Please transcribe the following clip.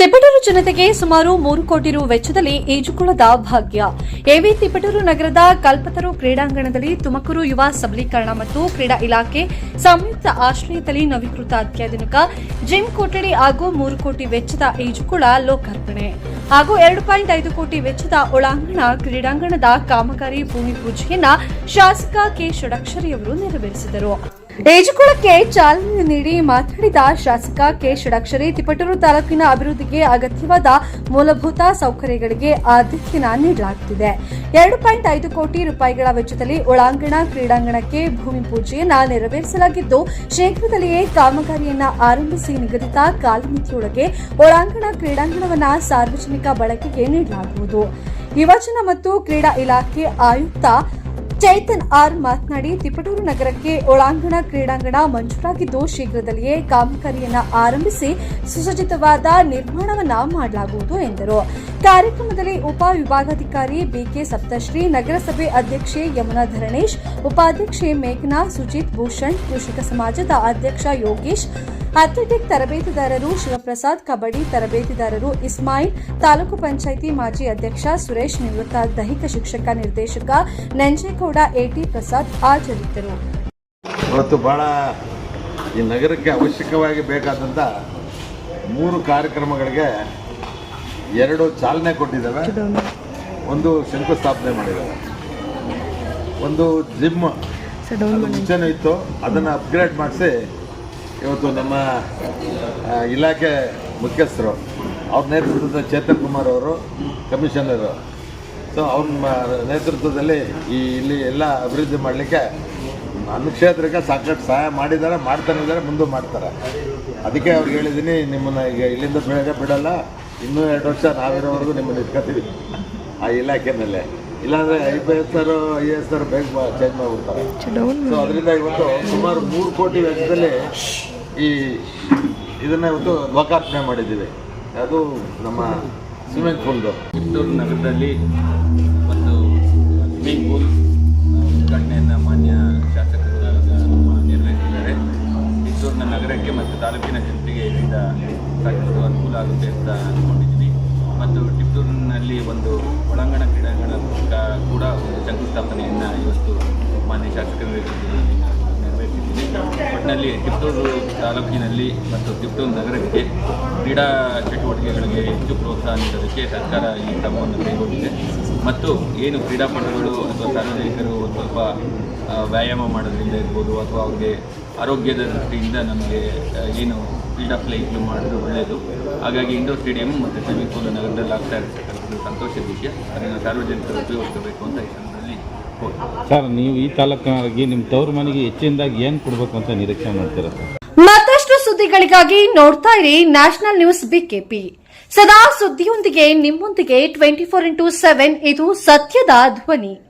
ತಿಪಟೂರು ಜನತೆಗೆ ಸುಮಾರು ಮೂರು ಕೋಟಿ ರು ವೆಚ್ಚದಲ್ಲಿ ಈಜುಕೊಳದ ಭಾಗ್ಯ. ಎವಿ ತಿಪಟೂರು ನಗರದ ಕಲ್ಪತರು ಕ್ರೀಡಾಂಗಣದಲ್ಲಿ ತುಮಕೂರು ಯುವ ಸಬಲೀಕರಣ ಮತ್ತು ಕ್ರೀಡಾ ಇಲಾಖೆ ಸಂಯುಕ್ತ ಆಶ್ರಯದಲ್ಲಿ ನವೀಕೃತ ಅತ್ಯಾಧುನಿಕ ಜಿಮ್ ಕೊಠಡಿ ಹಾಗೂ ಮೂರು ಕೋಟಿ ವೆಚ್ಚದ ಈಜುಕೊಳ ಲೋಕಾರ್ಪಣೆ ಹಾಗೂ ಎರಡು ಪಾಯಿಂಟ್ ಐದು ಕೋಟಿ ವೆಚ್ಚದ ಒಳಾಂಗಣ ಕ್ರೀಡಾಂಗಣದ ಕಾಮಗಾರಿ ಭೂಮಿ ಪೂಜೆಯನ್ನ ಶಾಸಕ ಕೆ. ಷಡಾಕ್ಷರಿಯವರು ನೆರವೇರಿಸಿದರು. ಈಜುಕೊಳಕ್ಕೆ ಚಾಲನೆ ನೀಡಿ ಮಾತನಾಡಿದ ಶಾಸಕ ಕೆ ಷಡಾಕ್ಷರಿ, ತಿಪಟೂರು ತಾಲೂಕಿನ ಅಭಿವೃದ್ಧಿಗೆ ಅಗತ್ಯವಾದ ಮೂಲಭೂತ ಸೌಕರ್ಯಗಳಿಗೆ ಆದ್ಯತೆಯನ್ನ ನೀಡಲಾಗುತ್ತಿದೆ. ಎರಡು ಪಾಯಿಂಟ್ ಐದು ಕೋಟಿ ರೂಪಾಯಿಗಳ ವೆಚ್ಚದಲ್ಲಿ ಒಳಾಂಗಣ ಕ್ರೀಡಾಂಗಣಕ್ಕೆ ಭೂಮಿ ಪೂಜೆಯನ್ನು ನೆರವೇರಿಸಲಾಗಿದ್ದು, ಶೀಘ್ರದಲ್ಲಿಯೇ ಕಾಮಗಾರಿಯನ್ನು ಆರಂಭಿಸಿ ನಿಗದಿತ ಕಾಲಮಿತಿಯೊಳಗೆ ಒಳಾಂಗಣ ಕ್ರೀಡಾಂಗಣವನ್ನು ಸಾರ್ವಜನಿಕ ಬಳಕೆಗೆ ನೀಡಲಾಗುವುದು. ಯುವಜನ ಮತ್ತು ಕ್ರೀಡಾ ಇಲಾಖೆ ಆಯುಕ್ತ ಚೈತನ್ ಆರ್ ಮಾತನಾಡಿ, ತಿಪಟೂರು ನಗರಕ್ಕೆ ಒಳಾಂಗಣ ಕ್ರೀಡಾಂಗಣ ಮಂಜೂರಾಗಿದ್ದು, ಶೀಘ್ರದಲ್ಲಿಯೇ ಕಾಮಗಾರಿಯನ್ನು ಆರಂಭಿಸಿ ಸುಸಜ್ಜಿತವಾದ ನಿರ್ಮಾಣವನ್ನ ಮಾಡಲಾಗುವುದು ಎಂದರು. ಕಾರ್ಯಕ್ರಮದಲ್ಲಿ ಉಪ ವಿಭಾಗಾಧಿಕಾರಿ ಬಿಕೆ ಸಪ್ತಶ್ರೀ, ನಗರಸಭೆ ಅಧ್ಯಕ್ಷೆ ಯಮುನಾ ಧರಣೇಶ್, ಉಪಾಧ್ಯಕ್ಷೆ ಮೇಘನಾ, ಸುಜಿತ್ ಭೂಷಣ್, ಕೃಷಿಕ ಸಮಾಜದ ಅಧ್ಯಕ್ಷ ಯೋಗೇಶ್ ಅಥ್ಲೆಟಿಕ್ ತರಬೇತಿದಾರರು ಶಿವಪ್ರಸಾದ್, ಕಬಡ್ಡಿ ತರಬೇತಿದಾರರು ಇಸ್ಮಾಯಿಲ್, ತಾಲೂಕು ಪಂಚಾಯಿತಿ ಮಾಜಿ ಅಧ್ಯಕ್ಷ ಸುರೇಶ್ ನಿವೃತ್ತ ದೈಹಿಕ ಶಿಕ್ಷಕ ನಿರ್ದೇಶಕ ನಂಜೇಗೌಡ, ಎಟಿ ಪ್ರಸಾದ್ ಹಾಜರಿದ್ದರು. ಇವತ್ತು ಭಾಳ ಈ ನಗರಕ್ಕೆ ಅವಶ್ಯಕವಾಗಿ ಬೇಕಾದಂಥ ಮೂರು ಕಾರ್ಯಕ್ರಮಗಳಿಗೆ ಎರಡು ಚಾಲನೆ ಕೊಟ್ಟಿದ್ದಾವೆ. ಒಂದು ಶಂಕುಸ್ಥಾಪನೆ ಮಾಡಿದ್ದಾವೆ ಒಂದು ಜಿಮ್ ಮುಂಚೆನೂ ಇತ್ತು. ಅದನ್ನು ಅಪ್ಗ್ರೇಡ್ ಮಾಡಿಸಿ ಇವತ್ತು ನಮ್ಮ ಇಲಾಖೆ ಮುಖ್ಯಸ್ಥರು. ಅವ್ರ ನೇತೃತ್ವದ ಚೇತನ್ ಕುಮಾರ್ ಅವರು, ಕಮಿಷನರು. ಸೊ ಅವ್ರ ನೇತೃತ್ವದಲ್ಲಿ ಈ ಇಲ್ಲಿ ಎಲ್ಲ ಅಭಿವೃದ್ಧಿ ಮಾಡಲಿಕ್ಕೆ ನನ್ನ ಸಾಕಷ್ಟು ಸಹಾಯ ಮಾಡಿದ್ದಾರೆ, ಮಾಡ್ತಾನೆ ಇದ್ದಾರೆ, ಮುಂದೆ ಮಾಡ್ತಾರೆ. ಅದಕ್ಕೆ ಅವ್ರಿಗೆ ಹೇಳಿದ್ದೀನಿ ನಿಮ್ಮನ್ನು ಈಗ ಇಲ್ಲಿಂದ ಬೇಗ ಬಿಡಲ್ಲ. ಇನ್ನೂ ಎರಡು ವರ್ಷ ನಾವಿರೋವರೆಗೂ ನಿಮ್ಮನ್ನು ಇಟ್ಕೊತೀವಿ ಆ ಇಲಾಖೆನಲ್ಲೇ. ಇಲ್ಲಾಂದರೆ ಐ ಪಿ ಎಸ್ ಆರು ಐ ಎಸ್ ಆರು ಬೇಗ ಚೇಂಜ್ ಮಾಡಿಬಿಡ್ತಾರೆ. ಸೊ ಅದರಿಂದ ಇವತ್ತು ಸುಮಾರು ಮೂರು ಕೋಟಿ ವೆಚ್ಚದಲ್ಲಿ ಈ ಇದನ್ನು ಇವತ್ತು ಲೋಕಾರ್ಪಣೆ ಮಾಡಿದ್ದೀವಿ. ಅದು ನಮ್ಮ ಸ್ವಿಮ್ಮಿಂಗ್ ಪೂಲ್ದು ಚಿತ್ತೂರು ನಗರದಲ್ಲಿ ಒಂದು ಸ್ವಿಮ್ಮಿಂಗ್ ಪೂಲ್ ಉದ್ಘಾಟನೆಯನ್ನು ಮಾನ್ಯ ಶಾಸಕರು ನಿರ್ವಹಿಸಿದ್ದಾರೆ. ಚಿತ್ತೂರಿನ ನಗರಕ್ಕೆ ಮತ್ತು ತಾಲೂಕಿನ ಜನತೆಗೆ ಇದರಿಂದ ಸಾಕಷ್ಟು ಅನುಕೂಲ ಆಗುತ್ತೆ ಅಂತ ಅಂದ್ಕೊಂಡಿದ್ದೀನಿ ಮತ್ತು ಟಿಪ್ಪೂರಿನಲ್ಲಿ ಒಂದು ಒಳಾಂಗಣ ಕ್ರೀಡಾಂಗಣ ಕೂಡ ಒಂದು ಶಂಕುಸ್ಥಾಪನೆಯನ್ನು ಇವತ್ತು ಮಾನ್ಯ ಶಾಸಕರು ನೆರವೇರಿಸಿದ್ದೀನಿ ಒಟ್ಟಿನಲ್ಲಿ ಟಿಪ್ಪೂರು ತಾಲೂಕಿನಲ್ಲಿ ಮತ್ತು ಟಿಪ್ಪೂರು ನಗರಕ್ಕೆ ಕ್ರೀಡಾ ಚಟುವಟಿಕೆಗಳಿಗೆ ಹೆಚ್ಚು ಪ್ರೋತ್ಸಾಹ ನೀಡೋದಕ್ಕೆ ಸರ್ಕಾರ ಈ ಕ್ರಮವನ್ನು ಕೈಗೊಂಡಿದೆ. ಮತ್ತು ಏನು ಕ್ರೀಡಾಪಟುಗಳು ಅಥವಾ ಸಾರ್ವಜನಿಕರು ಸ್ವಲ್ಪ ವ್ಯಾಯಾಮ ಮಾಡೋದ್ರಿಂದ ಇರ್ಬೋದು ಅಥವಾ ಅವ್ರಿಗೆ ಆರೋಗ್ಯದ ದೃಷ್ಟಿಯಿಂದ ನಮಗೆ ಏನು ಕ್ರೀಡಾ ಪ್ಲೇಗಳು ಮಾಡಿದ್ರೆ ಒಳ್ಳೆಯದು. ಹಾಗಾಗಿ ಇಂಡೋರ್ ಸ್ಟೇಡಿಯಂ ಮತ್ತು ಸ್ವಿಮ್ಮಿಂಗ್ ಪೂಲ್ ನಗರದಲ್ಲಿ ಆಗ್ತಾ ಇರತಕ್ಕಂಥದ್ದು ಸಂತೋಷದ ವಿಷಯ. ಅದನ್ನು ಸಾರ್ವಜನಿಕರು ಉಪಯೋಗಿಸಬೇಕು ಅಂತ ಈ ಸಂದರ್ಭದಲ್ಲಿ ಸರ್ ನೀವು ಈ ತಾಲೂಕಿನವರಿಗೆ ನಿಮ್ಮ ತವರು ಮನೆಗೆ ಹೆಚ್ಚಿನದಾಗಿ ಏನು ಕೊಡಬೇಕು ಅಂತ ನಿರೀಕ್ಷೆ ಮಾಡ್ತೀರಾ ಸರ್? ಮತ್ತಷ್ಟು ಸುದ್ದಿಗಳಿಗಾಗಿ ನೋಡ್ತಾ ಇರಿ ನ್ಯಾಷನಲ್ ನ್ಯೂಸ್ ಬಿಕೆಪಿ ಸದಾ ಸುದ್ದಿಯೊಂದಿಗೆ ನಿಮ್ಮೊಂದಿಗೆ ಟ್ವೆಂಟಿ ಫೋರ್ ಇಂಟು ಸೆವೆನ್ ಇದು ಸತ್ಯದ ಧ್ವನಿ.